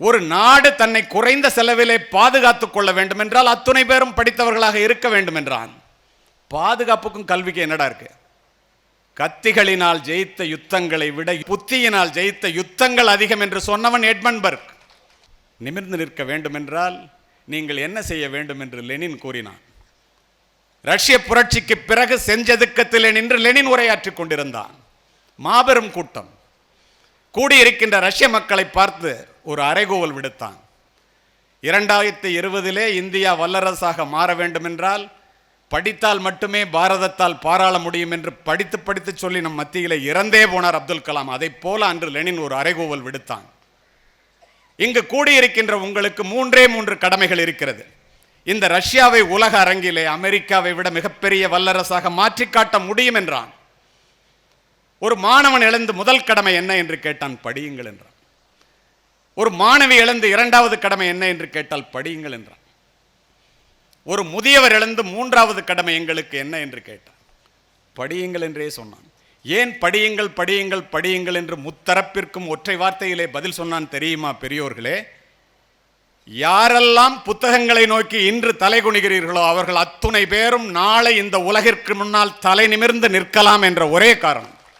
ஒரு நாடு தன்னை குறைந்த செலவிலே பாதுகாத்துக் கொள்ள வேண்டும் என்றால் அத்துணை பேரும் படித்தவர்களாக இருக்க வேண்டும் என்றான் பாதுகாப்புக்கும் கல்விக்கு என்னடா இருக்கு? கத்திகளினால் ஜெயித்த யுத்தங்களை விட புத்தியினால் ஜெயித்த யுத்தங்கள் அதிகம் என்று சொன்னவன் எட்மன்பர்க். நிமிர்ந்து நிற்க வேண்டும் என்றால் நீங்கள் என்ன செய்ய வேண்டும் என்று லெனின் கூறினான். ரஷ்ய புரட்சிக்கு பிறகு செஞ்சதுக்கத்திலே நின்று லெனின் உரையாற்றிக் கொண்டிருந்தான். மாபெரும் கூட்டம். கூடியிருக்கின்ற ரஷ்ய மக்களை பார்த்து ஒரு அரைகோவல் விடுத்தான். இரண்டாயிரத்தி இருபதிலே இந்தியா வல்லரசாக மாற வேண்டுமென்றால் படித்தால் மட்டுமே பாரதத்தால் பாராள முடியும் என்று படித்து படித்து சொல்லி நம் மத்தியில் இறந்தே போனார் அப்துல் கலாம். அதை போல அன்று லெனின் ஒரு அறைகோவல் விடுத்தான். இங்கு கூடியிருக்கின்ற உங்களுக்கு மூன்றே மூன்று கடமைகள் இருக்கிறது. இந்த ரஷ்யாவை உலக அரங்கிலே அமெரிக்காவை விட மிகப்பெரிய வல்லரசாக மாற்றி காட்ட முடியும் என்றான். ஒரு மாணவன் எழுந்து முதல் கடமை என்ன என்று கேட்டான் படியுங்கள் என்றான். ஒரு மாணவி எழுந்து இரண்டாவது கடமை என்ன என்று கேட்டால் படியுங்கள் என்றான். ஒரு முதியவர் எழுந்து மூன்றாவது கடமை எங்களுக்கு என்ன என்று கேட்டார் படியுங்கள் என்றே சொன்னான். ஏன் படியுங்கள் படியுங்கள் படியுங்கள் என்று முத்தரப்பிற்கும் ஒற்றை வார்த்தையிலே பதில் சொன்னான் தெரியுமா பெரியோர்களே? யாரெல்லாம் புத்தகங்களை நோக்கி இன்று தலைகுனிகிறீர்களோ அவர்கள் அத்துணை பேரும் நாளை இந்த உலகிற்கு முன்னால் தலை நிமிர்ந்து நிற்கலாம் என்ற ஒரே காரணம்.